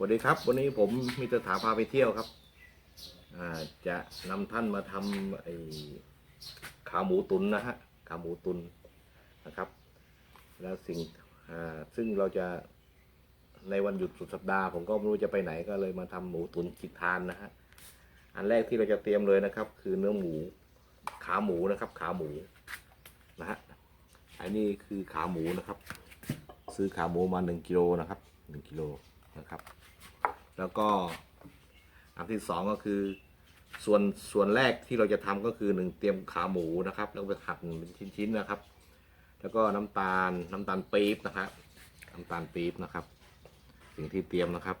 สวัสดีครับ วันนี้ผมมีตถาพาไปเที่ยวครับจะนำท่านมาทำไอ้ขาหมูตุนนะฮะขาหมูตุนนะครับ แล้วสิ่งซึ่งเราจะในวันหยุดสุดสัปดาห์ผมก็ไม่รู้จะไปไหนก็เลยมาทำหมูตุนกินทานนะฮะอันแรกที่เราจะเตรียมเลยนะครับ คือเนื้อหมูขาหมูนะครับ ขาหมูนะฮะอันนี้คือขาหมูนะครับ ซื้อขาหมูมาหนึ่งกิโลนะครับหนึ่งกิโลนะครับ แล้วก็อันที่สองก็คือส่วนส่วนแรกที่เราจะทำก็คือหนึ่งเตรียมขาหมูนะครับแล้วไปหั่นเป็นชิ้นๆนะครับ แล้วก็น้ำตาลน้ำตาลปี๊บนะครับน้ำตาลปี๊บนะครับ สิ่งที่เตรียมนะครับ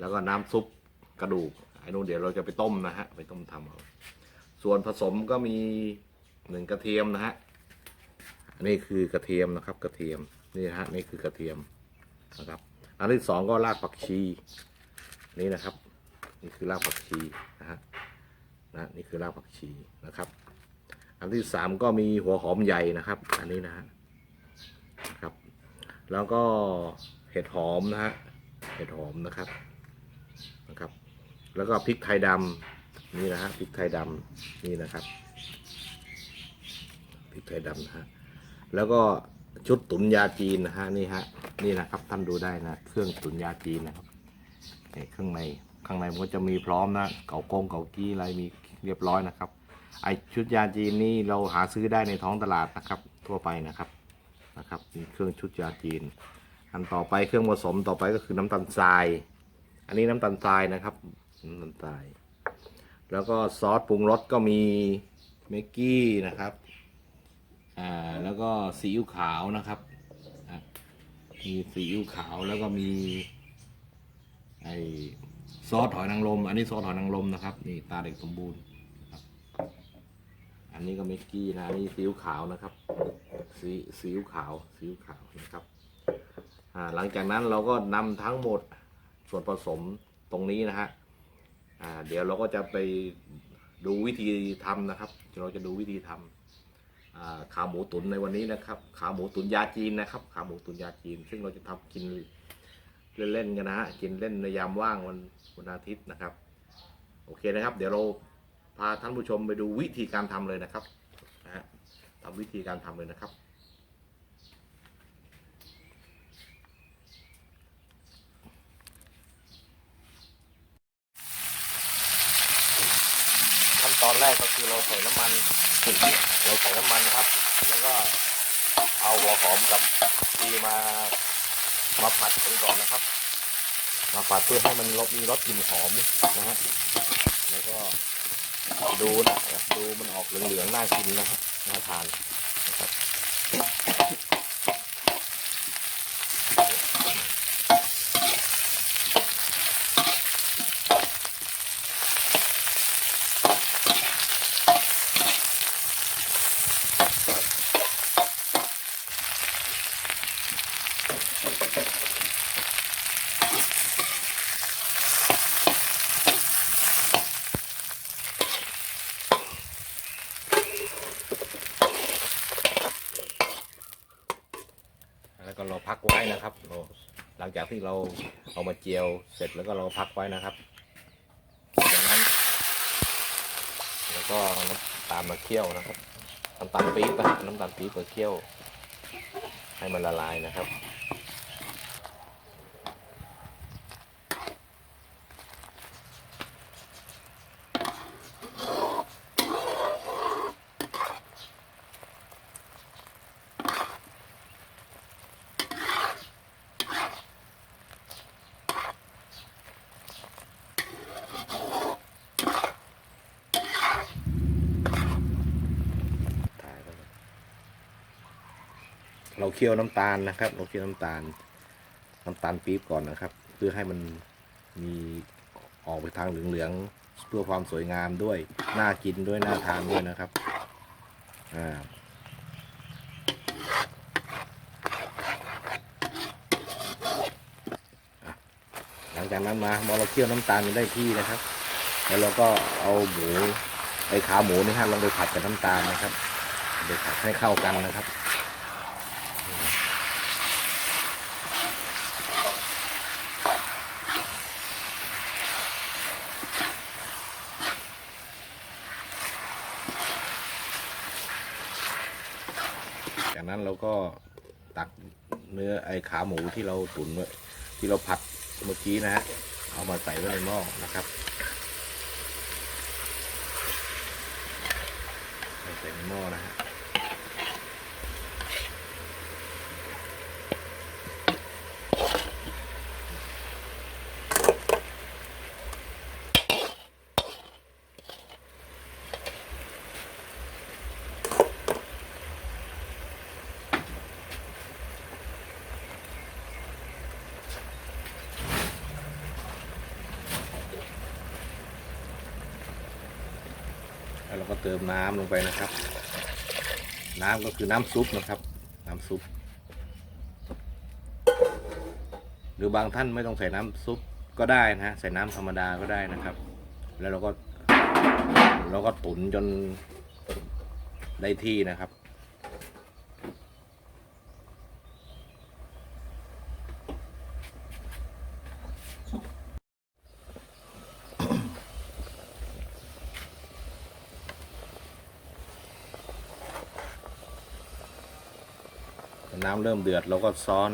แล้วก็น้ำซุปกระดูกไอ้นู่นเดี๋ยวเราจะไปต้มนะฮะไปต้มทำเอาส่วนผสมก็มีหนึ่งกระเทียมนะฮะอันนี้คือกระเทียมนะครับ กระเทียมนี่นะฮะนี่คือกระเทียมนะครับ อันที่สองก็รากผักชี นี่นะครับ นี่คือรากผักชีนะฮะนะนี่คือรากผักชีนะครับ อันที่สามก็มีหัวหอมใหญ่นะครับ อันนี้นะฮะครับ แล้วก็เห็ดหอมนะฮะเห็ดหอมนะครับนะครับ แล้วก็พริกไทยดำนี่นะฮะพริกไทยดำนี่นะครับพริกไทยดำนะฮะแล้วก็ชุดตุ๋นยาจีนนะฮะนี่ฮะนี่นะครับท่านดูได้นะ เครื่องตุ๋นยาจีนนะครับ นี่ข้างในข้างในมันก็จะมีพร้อมนะเกากงเกากี้อะไรมีเรียบร้อยนะครับ ไอชุดยาจีนนี่เราหาซื้อได้ในท้องตลาดนะครับ ทั่วไปนะครับนะครับมีเครื่องชุดยาจีน อันต่อไปเครื่องผสมต่อไปก็คือน้ำตาลทราย อันนี้น้ำตาลทรายนะครับน้ำตาลทราย แล้วก็ซอสปรุงรสก็มีเมกกี้นะครับอ่าแล้วก็ซีอิ๊วขาวนะครับมีซีอิ๊วขาวแล้วก็มี ไอซอสหอยนางรม อันนี้ซอสหอยนางรมนะครับ นี่ตาเด็กสมบูรณ์อันนี้ก็เมกกี้นะอันนี้ซีอิ๊วขาวนะครับซีซีอิ๊วขาวซีอิ๊วขาวนะครับอ่าหลังจากนั้นเราก็นำทั้งหมดส่วนผสมตรงนี้นะฮะอ่าเดี๋ยวเราก็จะไปดูวิธีทำนะครับ เราจะดูวิธีทำอ่าขาหมูตุ๋นในวันนี้นะครับ ขาหมูตุ๋นยาจีนนะครับ ขาหมูตุ๋นยาจีน ซึ่งเราจะทำกิน เล่นๆกันนะฮะกินเล่นในยามว่างวันวันอาทิตย์นะครับ โอเคนะครับ เดี๋ยวเราพาท่านผู้ชมไปดูวิธีการทำเลยนะครับนะฮะทำวิธีการทำเลยนะครับขั้นตอนแรกก็คือเราใส่น้ำมันเราใส่น้ำมันครับ แล้วก็เอาหัวหอมกับดีมา มาผัดกันก่อนนะครับ มาผัดเพื่อให้มันรสมีรสกลิ่นหอมนะฮะแล้วก็ดูนะดูมันออกเหลืองๆน่ากินนะฮะน่าทานนะครับแล้วก็เราพักไว้นะครับเราหลังจากที่เรา เจียวเสร็จแล้วก็เราพักไว้นะครับจากนั้น แล้วก็น้ำตาลมาเคี่ยวนะครับน้ำตาลปี๊บนะน้ำตาลปี๊บมาเคี่ยวให้มันละลายนะครับ เคี่ยวน้ำตาลนะครับเราเคี่ยวน้ำตาล น้ำตาลปี๊บก่อนนะครับ เพื่อให้มันมีออกไปทางเหลืองๆเพื่อความสวยงามด้วยน่ากินด้วยน่าทานด้วยนะครับอ่าหลังจากนั้นมาพอเราเคี่ยวน้ำตาลจนได้ที่นะครับ แล้วเราก็เอาหมูไอ้ขาหมูนี่ฮะลงไปผัดกับน้ำตาลนะครับไปผัดให้เข้ากันนะครับ ห จากนั้นเราก็ตักเนื้อไอ้ขา หมูที่เราตุ๋นไว้ที่เราผัดเมื่อกี้นะฮะเอามาใส่ไว้ในหม้อนะครับใส่ในหม้อนะฮะ เติมน้ำลงไปนะครับ น้ำก็คือน้ำซุปนะครับ น้ำซุป หรือบางท่านไม่ต้องใส่น้ำซุปก็ได้นะฮะใส่น้ำธรรมดาก็ได้นะครับ แล้วเราก็เราก็ตุ๋นจนได้ที่นะครับ น้ำเริ่มเดือดเราก็ซ้อน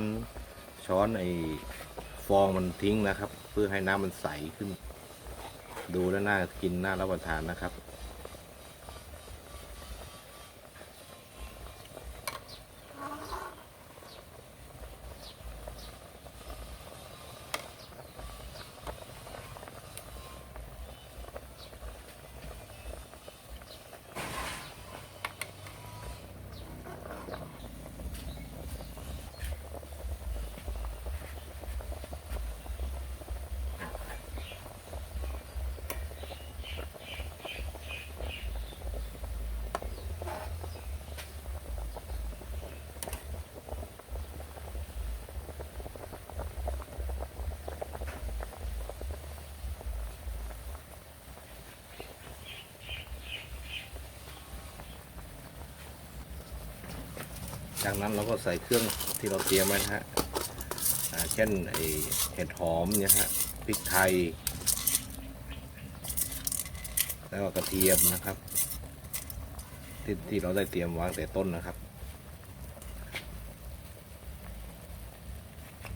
ช้อนไอ้ฟองมันทิ้งนะครับ เพื่อให้น้ำมันใสขึ้น ดูแล้วน่ากินน่ารับประทานนะครับ จากนั้นเราก็ใส่เครื่องที่เราเตรียมไว้นะฮะเช่นไอเห็ดหอมเนี่ยฮะพริกไทย แล้วก็กระเทียมนะครับ ที่ที่เราได้เตรียมวางแต่ต้นนะครับ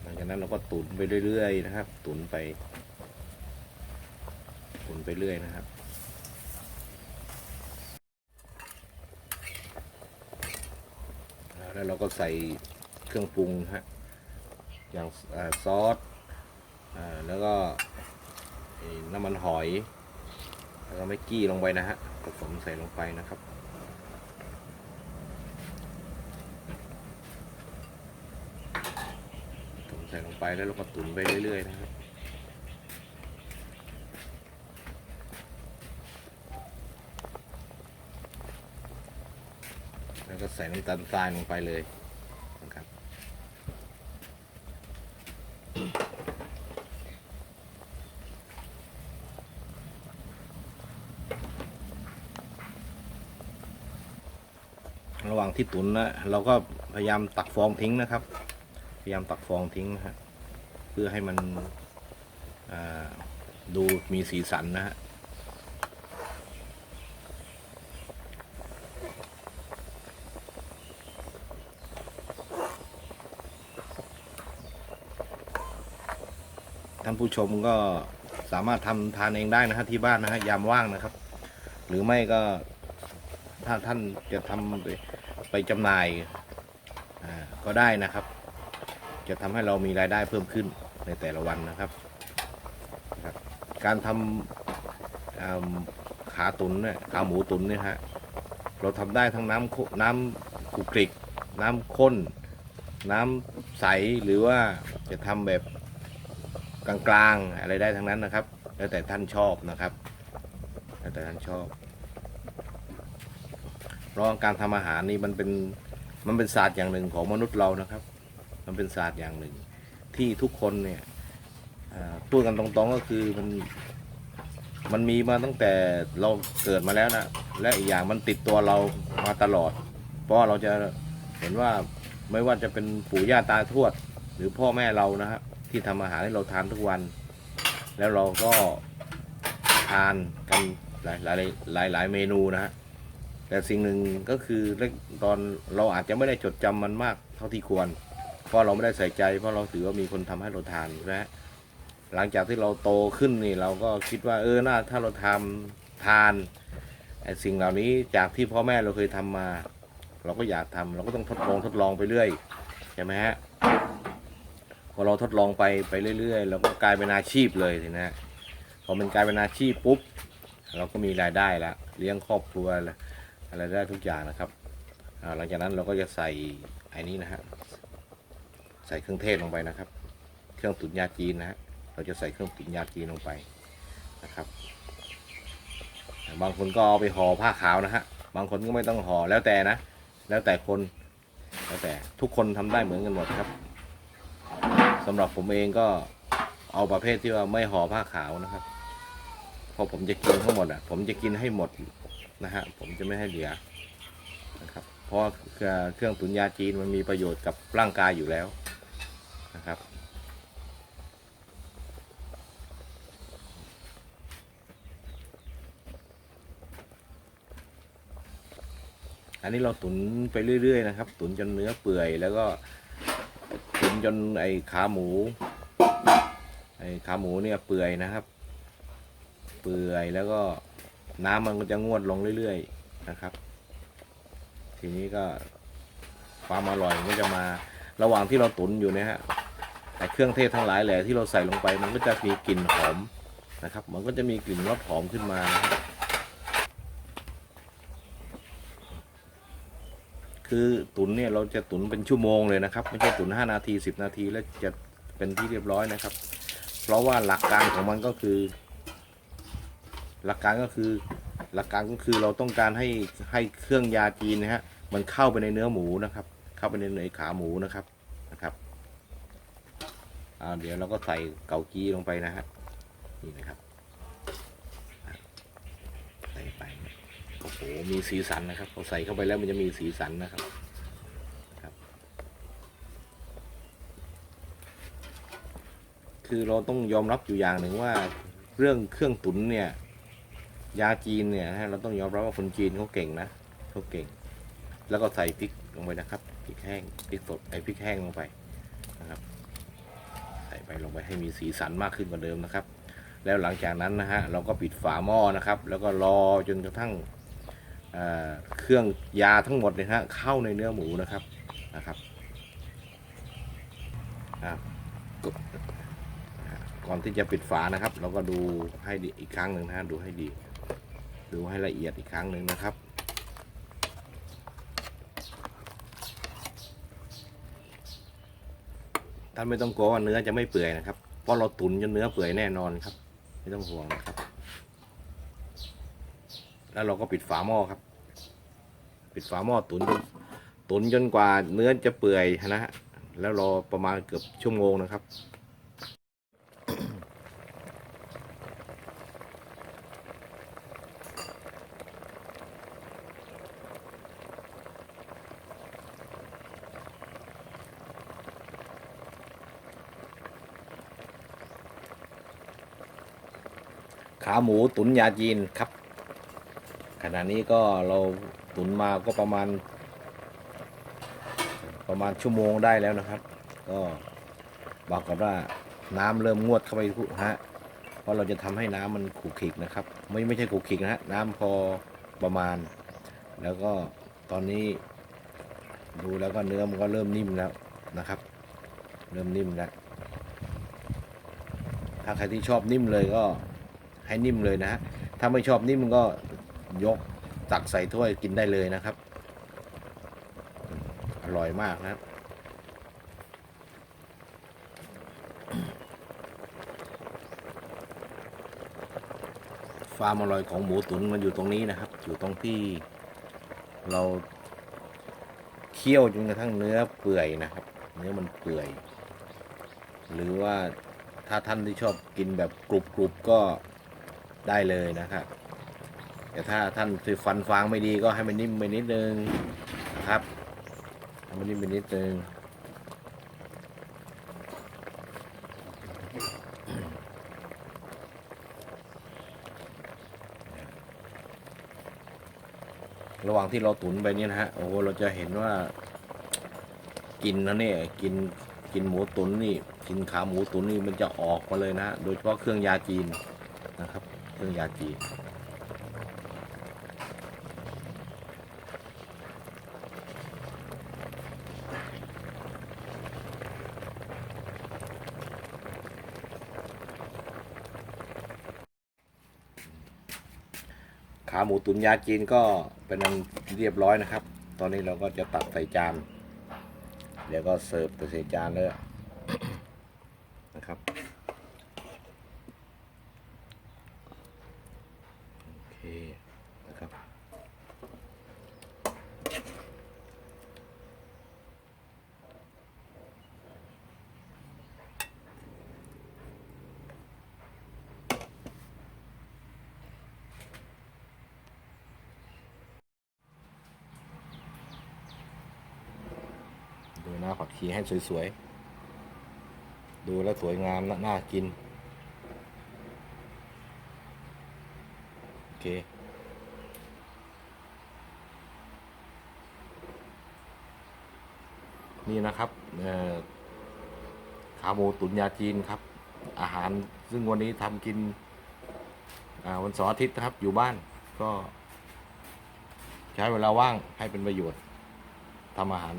หลังจากนั้นเราก็ตุ๋นไปเรื่อยๆนะครับ ตุ๋นไป ตุ๋นไปเรื่อยนะครับ แล้วเราก็ใส่เครื่องปรุงฮะอย่างอาซอสอแล้วก็น้ำมันหอย แล้วก็ไม่กี้ลงไปนะฮะผสมใส่ลงไปนะครับผสมใส่ลงไปแล้วเราก็ตุ๋นไปเรื่อยๆนะครับ แล้ว ก็ใส่น้ำตาลทรายลงไปเลยนะครับ ระหว่างที่ตุ๋นนะเราก็พยายามตักฟองทิ้งนะครับ พยายามตักฟองทิ้งนะฮะเพื่อให้มันดูมีสีสันนะฮะ ผู้ชมก็สามารถทำทานเองได้นะฮะที่บ้านนะฮะยามว่างนะครับ หรือไม่ก็ถ้าท่านจะทำไปไปจำหน่ายก็ได้นะครับ จะทำให้เรามีรายได้เพิ่มขึ้นในแต่ละวันนะครับ การทำอ่าขาตุนเนี่ยขาหมูตุนเนี่ยฮะเราทำได้ทั้งน้ำน้ำกุกริก น้ำข้น น้ำใสหรือว่าจะทำแบบ กลางๆอะไรได้ทั้งนั้นนะครับ แล้วแต่ท่านชอบนะครับแล้วแต่ท่านชอบเพราะการทำอาหารนี่มันเป็นมันเป็นศาสตร์อย่างหนึ่งของมนุษย์เรานะครับ มันเป็นศาสตร์อย่างหนึ่ง ที่ทุกคนเนี่ยพูดกันตรงๆก็คือมันมันมีมาตั้งแต่เราเกิดมาแล้วนะและอีกอย่างมันติดตัวเรามาตลอด เพราะเราจะเห็นว่าไม่ว่าจะเป็นปู่ย่าตาทวด หรือพ่อแม่เรานะครับ ที่ทำอาหารให้เราทานทุกวัน แล้วเราก็ทานกันหลายหลายหลายหลายเมนูนะฮะแต่สิ่งหนึ่งก็คือตอนเราอาจจะไม่ได้จดจำมันมากเท่าที่ควร เพราะเราไม่ได้ใส่ใจเพราะเราถือว่ามีคนทำให้เราทานนะฮะหลังจากที่เราโตขึ้นนี่เราก็คิดว่าเออน่าถ้าเราทำทานสิ่งเหล่านี้จากที่พ่อแม่เราเคยทำมา เราก็อยากทำเราก็ต้องทดลองทดลองไปเรื่อยใช่ไหมฮะ พอเราทดลองไปไปเรื่อยๆเราก็กลายเป็นอาชีพเลยทีนะพอมันกลายเป็นอาชีพปุ๊บ เราก็มีรายได้ล้วเลี้ยงครอบครัวอะไรได้ทุกอย่างนะครับหลังจากนั้นเราก็จะใส่ไอ้นี้นะฮะใส่เครื่องเทศลงไปนะครับ เครื่องตุ๋นยาจีนนะฮะเราจะใส่เครื่องตุ๋นยาจีนลงไปนะครับ บางคนก็เอาไปห่อผ้าขาวนะฮะบางคนก็ไม่ต้องห่อแล้วแต่นะ แล้วแต่คนแล้วแต่ทุกคนทำได้เหมือนกันหมดครับ สำหรับผมเองก็เอาประเภทที่ว่าไม่ห่อผ้าขาวนะครับพอผมจะกินทั้งหมดอะ ผมจะกินให้หมดนะฮะผมจะไม่ให้เหลือนะครับ เพราะเครื่องตุ๋นยาจีนมันมีประโยชน์กับร่างกายอยู่แล้วนะครับอันนี้เราตุนไปเรื่อย ๆ นะครับ ตุนจนเนื้อเปื่อยแล้วก็ ตุ๋นจนไอ้ขาหมู ไอ้ขาหมูเนี่ยเปื่อยนะครับ เปื่อยแล้วก็น้ำมันก็จะงวดลงเรื่อยๆนะครับ ทีนี้ก็ความอร่อยก็จะมาระหว่างที่เราตุ๋นอยู่เนี่ยฮะไอ้เครื่องเทศทั้งหลายแหละที่เราใส่ลงไป มันก็จะมีกลิ่นหอมนะครับ มันก็จะมีกลิ่นรสหอมขึ้นมานะครับ คือตุ๋นเนี่ยเราจะตุ๋นเป็นชั่วโมงเลยนะครับ ไม่ใช่ตุ๋น5 นาที 10 นาทีแล้วจะเป็นที่เรียบร้อยนะครับ เพราะว่าหลักการของมันก็คือ หลักการก็คือหลักการก็คือเราต้องการให้ให้เครื่องยาจีนนะฮะมันเข้าไปในเนื้อหมูนะครับ เข้าไปในเนื้อขาหมูนะครับนะครับอ่าเดี๋ยวเราก็ใส่เกากี้ลงไปนะฮะนี่นะครับอะใส่ไป โอ้โหมีสีสันนะครับพอใส่เข้าไปแล้วมันจะมีสีสันนะครับครับ คือเราต้องยอมรับอยู่อย่างหนึ่งว่า เรื่องเครื่องตุ๋นเนี่ย ยาจีนเนี่ยนะเราต้องยอมรับว่าคนจีนเขาเก่งนะเขาเก่ง แล้วก็ใส่พริกลงไปนะครับพริกแห้งพริกสดไอ้พริกแห้งลงไปนะครับ ใส่ไปลงไปให้มีสีสันมากขึ้นกว่าเดิมนะครับแล้วหลังจากนั้นนะฮะเราก็ปิดฝาหม้อนะครับ แล้วก็รอจนกระทั่ง เครื่องยาทั้งหมดเนี่ยฮะเข้าในเนื้อหมูนะครับนะครับก่อนที่จะปิดฝานะครับ เราก็ดูให้ดีอีกครั้งหนึ่งนะฮะดูให้ดี ดูให้ละเอียดอีกครั้งหนึ่งนะครับท่านไม่ต้องกลัวว่าเนื้อจะไม่เปื่อยนะครับ เพราะเราตุ๋นจนเนื้อเปื่อยแน่นอนครับ ไม่ต้องห่วงนะครับ แล้วเราก็ปิดฝาหม้อครับ ปิดฝาหม้อตุ๋นตุ๋นจนกว่าเนื้อจะเปื่อยนะฮะแล้วรอประมาณเกือบชั่วโมงนะครับขาหมูตุ๋นยาจีนครับ ขณะนี้ก็เราตุ๋นมาก็ประมาณ ประมาณชั่วโมงได้แล้วนะครับ ก็บอกกับว่าน้ำเริ่มงวดเข้าไปทุกฮะเพราะเราจะทำให้น้ำมันขูกขิกนะครับ ไม่ไม่ใช่ขูกขิกนะฮะน้ำพอประมาณ แล้วก็ตอนนี้ดูแล้วก็เนื้อมันก็เริ่มนิ่มแล้วนะครับ เริ่มนิ่มแล้วถ้าใครที่ชอบนิ่มเลยก็ให้นิ่มเลยนะฮะถ้าไม่ชอบนิ่มก็ ยกตักใส่ถ้วยกินได้เลยนะครับ อร่อยมากนะครับความอร่อยของหมูตุ๋นมันอยู่ตรงนี้นะครับ อยู่ตรงที่เราเคี่ยวจนกระทั่งเนื้อเปื่อยนะครับ เนื้อมันเปื่อย หรือว่าถ้าท่านที่ชอบกินแบบกรุบๆก็ได้เลยนะครับ แต่ถ้าท่านที่ฟันฟางไม่ดีก็ให้มันนิ่มไปนิดนึงนะครับให้มันนิ่มไปนิดนึงระหว่างที่เราตุ๋นไปเนี่ยนะฮะโอ้โหเราจะเห็นว่ากินนะเนี่ยกินกินหมูตุ๋นนี่กินขาหมูตุ๋นนี่มันจะออกมาเลยนะฮะโดยเฉพาะเครื่องยาจีนนะครับ เครื่องยาจีน ขา หมูตุ๋นยาจีนก็เป็นอันเรียบร้อยนะครับ ตอนนี้เราก็จะตักใส่จาน เดี๋ยวก็เสิร์ฟใส่จานเลย นะครับ โอเค นะครับ ดูห น้าผักชีให้สวยๆ ดูแล้วสวยงามน่าน่ากิน โอเคนี่นะครับขาหมูตุ๋นยาจีนครับ อาหารซึ่งวันนี้ทำกินวันเสาร์อาทิตย์นะครับ อยู่บ้านก็ ใช้เวลาว่างให้เป็นประโยชน์ทำอาหาร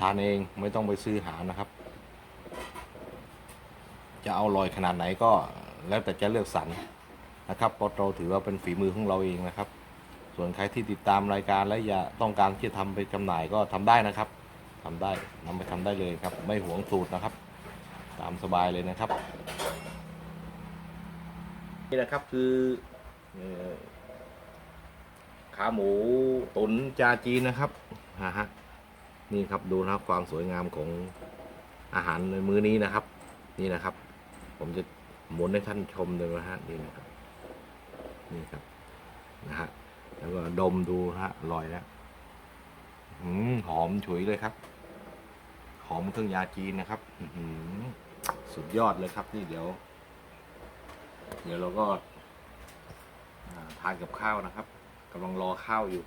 ทานเองไม่ต้องไปซื้อหานะครับ จะเอาอร่อยขนาดไหนก็แล้วแต่จะเลือกสรรนะครับเพราะเราถือว่าเป็นฝีมือของเราเองนะครับ ส่วนใครที่ติดตามรายการและอยากต้องการที่จะทำไปจำหน่ายก็ทำได้นะครับทำได้นำไปทำได้เลยครับ ไม่หวงสูตรนะครับ ตามสบายเลยนะครับนี่นะครับคือขาหมูตุ๋นจาจีนนะครับฮะฮะ นี่ครับดูนะครับความสวยงามของอาหารในมื้อนี้นะครับ นี่นะครับ ผมจะหมุนให้ท่านชมเลยนะฮะนี่นะครับนี่ครับนะฮะแล้วก็ดมดูนะฮะอร่อยแล้วอืมหอมฉุยเลยครับ หอมเครื่องยาจีนนะครับหือสุดยอดเลยครับ นี่เดี๋ยว เดี๋ยวเราก็ทานกับข้าวนะครับกำลังรอข้าวอยู่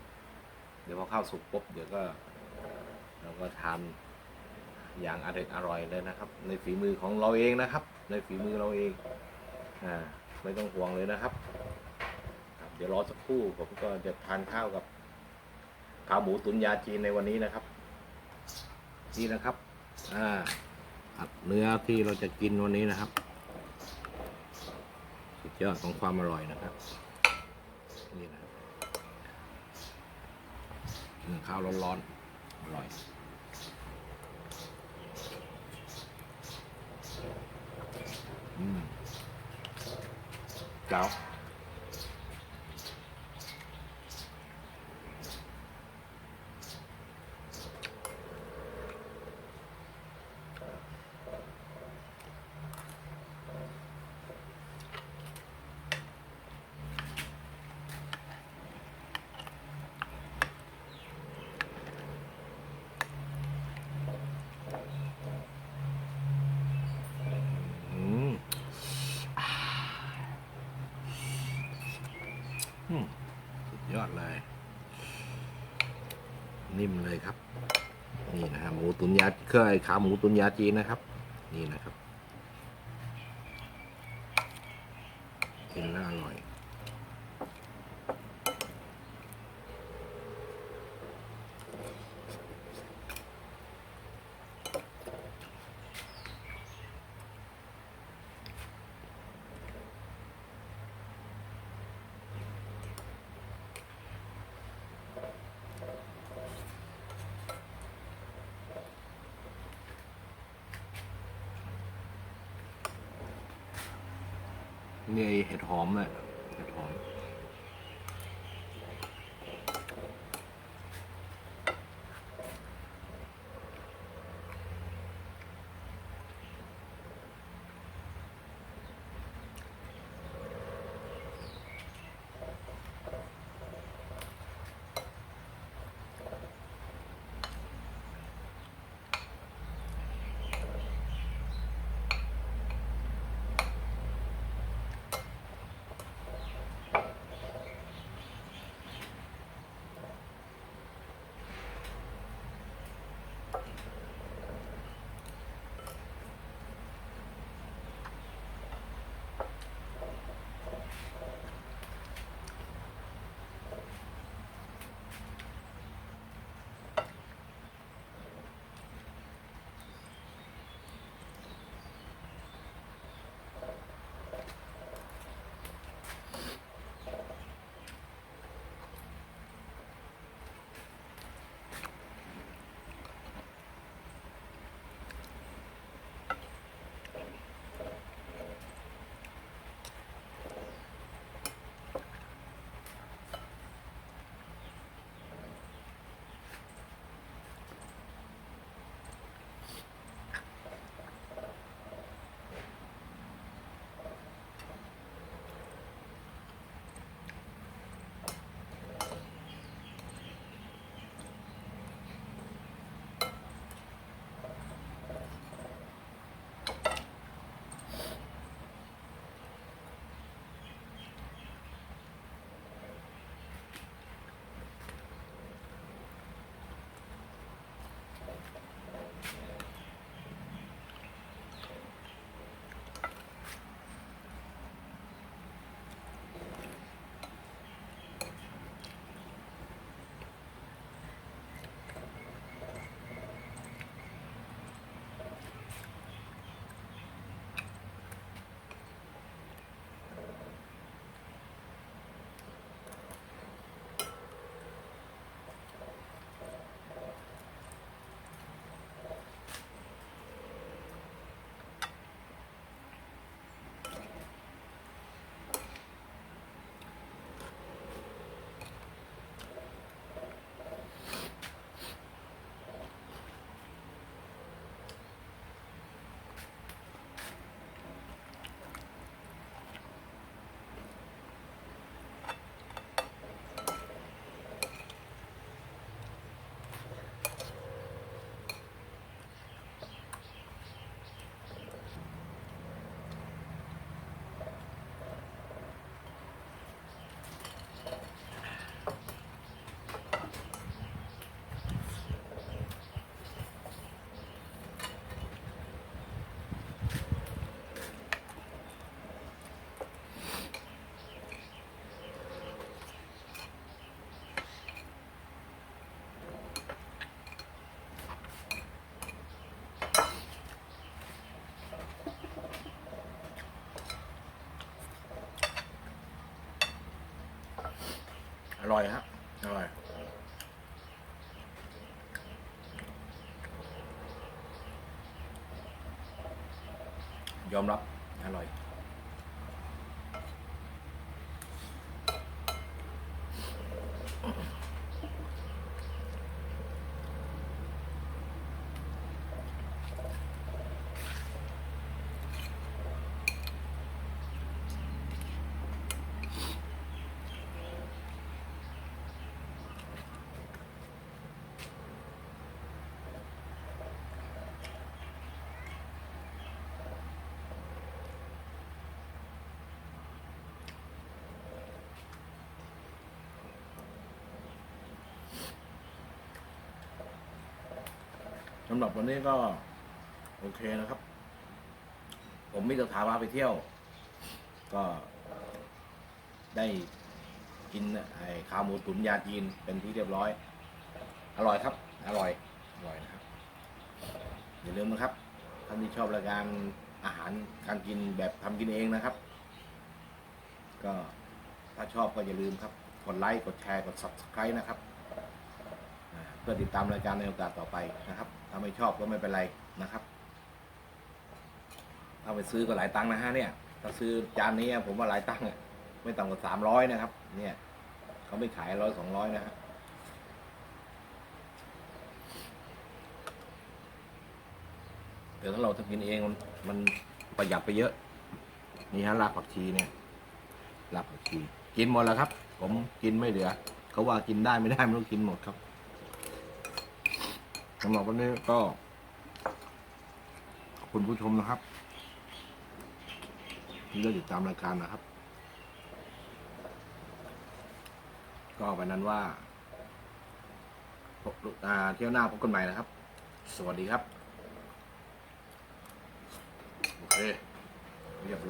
เดี๋ยวพอข้าวสุกปุ๊บเดี๋ยวก็ เราก็ทานอย่างอร่อยอร่อยเลยนะครับ ในฝีมือของเราเองนะครับ ในฝีมือเราเองอ่าไม่ต้องห่วงเลยนะครับ เดี๋ยวรอสักครู่ผมก็จะทานข้าวกับขาหมูตุ๋นยาจีนในวันนี้นะครับ นี่นะครับอ่าอัดเนื้อที่เราจะกินวันนี้นะครับ สุดยอดของความอร่อยนะครับนี่นะข้าวร้อนๆ อร่อยอืมเจ้าอืมอ่าอืมสุดยอดเลย นิ่มเลยครับ นี่นะฮะหมูตุนยาเครื่องไอ้ขาหมูตุนยาจีนนะครับ นี่นะครับกินแล้วอร่อย นี่ไอ้เห็ดหอมเลย ร่อยฮะอร่อยยอมรับ อร่อย สำหรับวันนี้ก็ โอเคนะครับ ผมมิตรถาพาไปเที่ยว ก็ได้กินไอ้ขาหมูตุ๋นยาจีนเป็นที่เรียบร้อย อร่อยครับ อร่อย อร่อยนะครับ อย่าลืมนะครับท่านที่ชอบรายการอาหารการกินแบบทำกินเองนะครับ ก็ถ้าชอบก็อย่าลืมครับกดไลค์กดแชร์กด subscribe นะครับเพื่อติดตามรายการในโอกาสต่อไปนะครับ ถ้าไม่ชอบก็ไม่เป็นไรนะครับถ้าไปซื้อก็หลายตังค์นะฮะเนี่ยถ้าซื้อจานนี้ผมว่าหลายตังค์ไม่ต่ำกว่าสามร้อยนะครับ เนี่ยเขาไม่ขายร้อยสองร้อยนะฮะแต่ถ้าเราทำกินเองมันมันประหยัดไปเยอะ นี่ฮะรากผักชีเนี่ยรากผักชี กินหมดแล้วครับ ผมกินไม่เหลือ เขาว่ากินได้ไม่ได้ไม่รู้กินหมดครับ สำหรับวันนี้ก็ขอบคุณผู้ชมนะครับ ที่ได้ติดตามรายการนะครับ ก็วันนั้นว่าพบอ่าเที่ยวหน้าพบกันใหม่นะครับ สวัสดีครับ โอเค เรียบร้อย